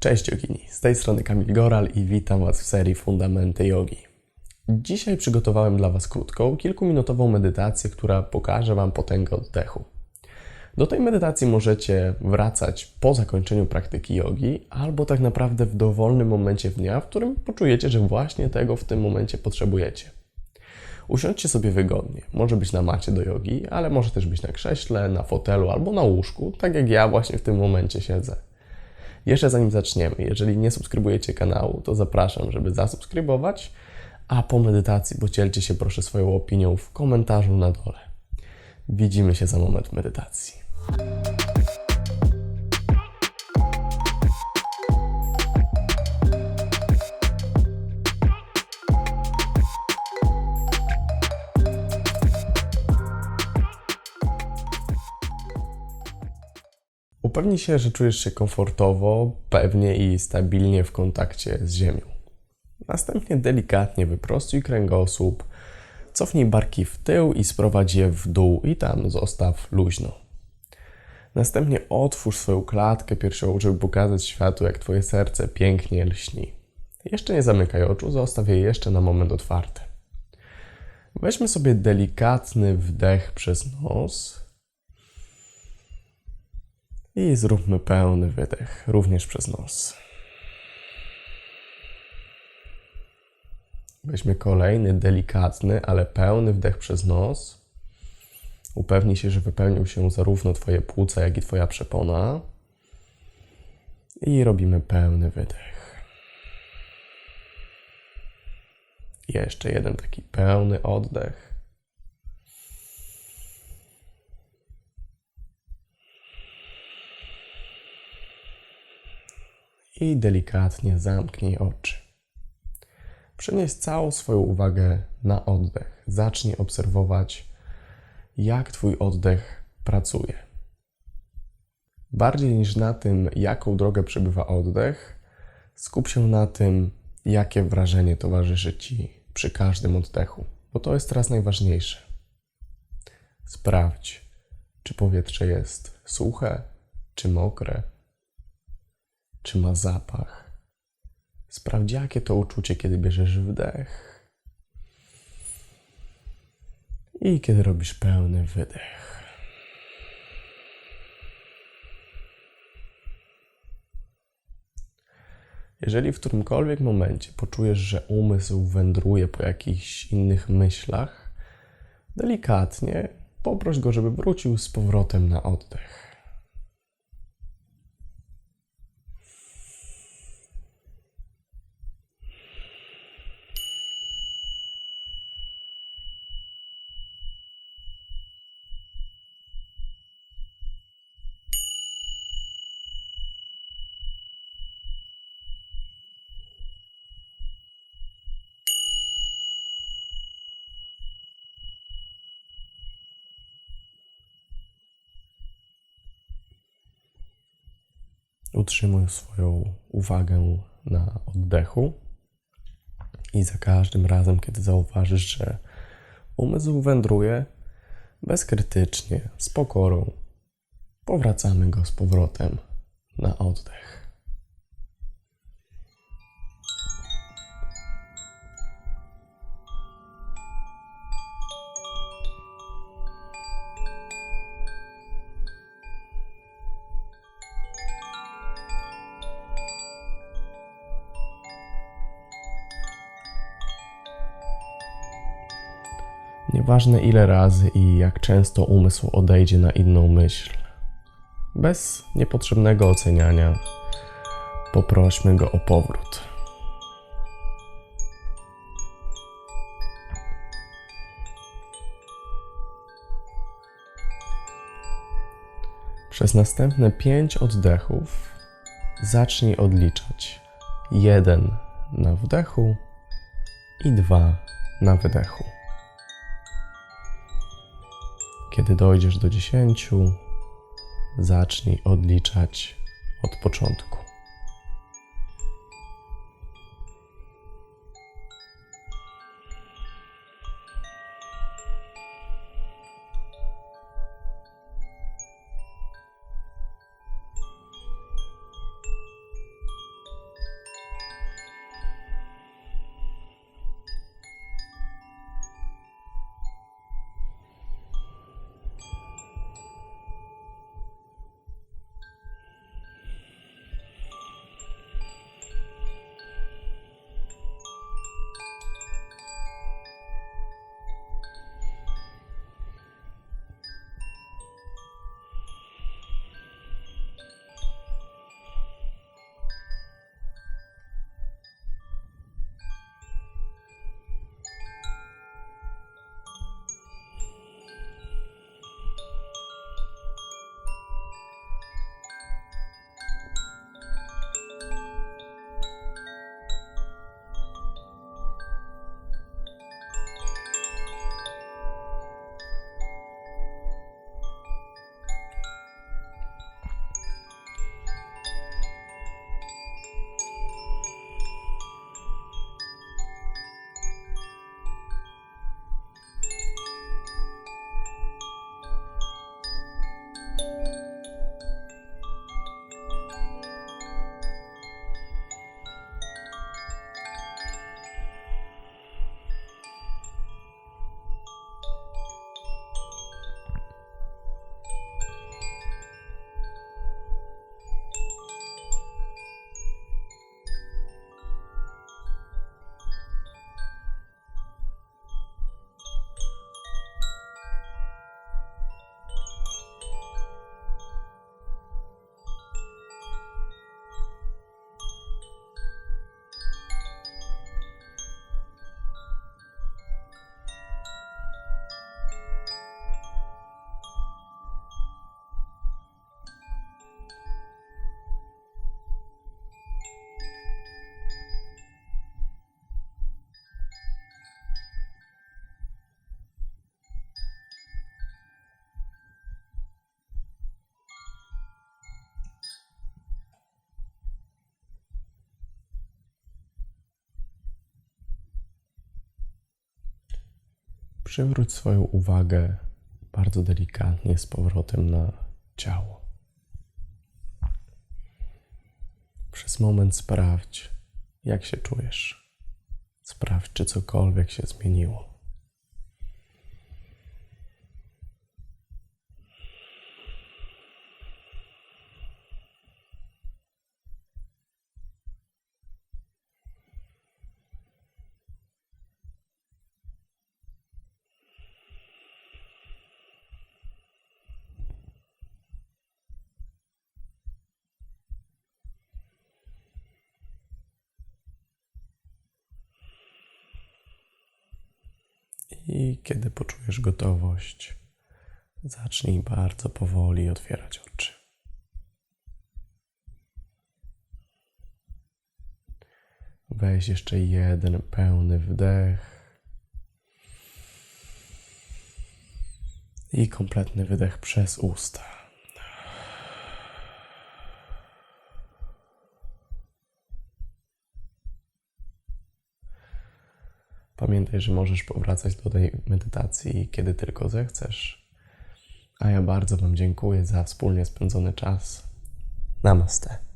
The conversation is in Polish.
Cześć yogini, z tej strony Kamil Goral i witam Was w serii Fundamenty Jogi. Dzisiaj przygotowałem dla Was krótką, kilkuminutową medytację, która pokaże Wam potęgę oddechu. Do tej medytacji możecie wracać po zakończeniu praktyki jogi, albo tak naprawdę w dowolnym momencie dnia, w którym poczujecie, że właśnie tego w tym momencie potrzebujecie. Usiądźcie sobie wygodnie. Może być na macie do jogi, ale może też być na krześle, na fotelu albo na łóżku, tak jak ja właśnie w tym momencie siedzę. Jeszcze zanim zaczniemy, jeżeli nie subskrybujecie kanału, to zapraszam, żeby zasubskrybować, a po medytacji podzielcie się proszę swoją opinią w komentarzu na dole. Widzimy się za moment medytacji. Upewnij się, że czujesz się komfortowo, pewnie i stabilnie w kontakcie z ziemią. Następnie delikatnie wyprostuj kręgosłup, cofnij barki w tył i sprowadź je w dół i tam zostaw luźno. Następnie otwórz swoją klatkę piersiową, żeby pokazać światu, jak Twoje serce pięknie lśni. Jeszcze nie zamykaj oczu, zostaw je jeszcze na moment otwarte. Weźmy sobie delikatny wdech przez nos i zróbmy pełny wydech, również przez nos. Weźmy kolejny delikatny, ale pełny wdech przez nos. Upewnij się, że wypełnił się zarówno Twoje płuca, jak i Twoja przepona. I robimy pełny wydech. Jeszcze jeden taki pełny oddech. I delikatnie zamknij oczy. Przenieś całą swoją uwagę na oddech. Zacznij obserwować, jak Twój oddech pracuje. Bardziej niż na tym, jaką drogę przebywa oddech, skup się na tym, jakie wrażenie towarzyszy Ci przy każdym oddechu, bo to jest teraz najważniejsze. Sprawdź, czy powietrze jest suche, czy mokre, czy ma zapach. Sprawdź, jakie to uczucie, kiedy bierzesz wdech i kiedy robisz pełny wydech. Jeżeli w którymkolwiek momencie poczujesz, że umysł wędruje po jakichś innych myślach, delikatnie poproś go, żeby wrócił z powrotem na oddech. Utrzymuj swoją uwagę na oddechu i za każdym razem, kiedy zauważysz, że umysł wędruje, bezkrytycznie, z pokorą, powracamy go z powrotem na oddech. Nieważne ile razy i jak często umysł odejdzie na inną myśl. Bez niepotrzebnego oceniania, poprośmy go o powrót. Przez następne pięć oddechów zacznij odliczać. Jeden na wdechu i dwa na wydechu. Kiedy dojdziesz do dziesięciu, zacznij odliczać od początku. Przywróć swoją uwagę bardzo delikatnie z powrotem na ciało. Przez moment sprawdź, jak się czujesz. Sprawdź, czy cokolwiek się zmieniło. I kiedy poczujesz gotowość, zacznij bardzo powoli otwierać oczy. Weź jeszcze jeden pełny wdech i kompletny wydech przez usta. Pamiętaj, że możesz powracać do tej medytacji, kiedy tylko zechcesz. A ja bardzo Wam dziękuję za wspólnie spędzony czas. Namaste.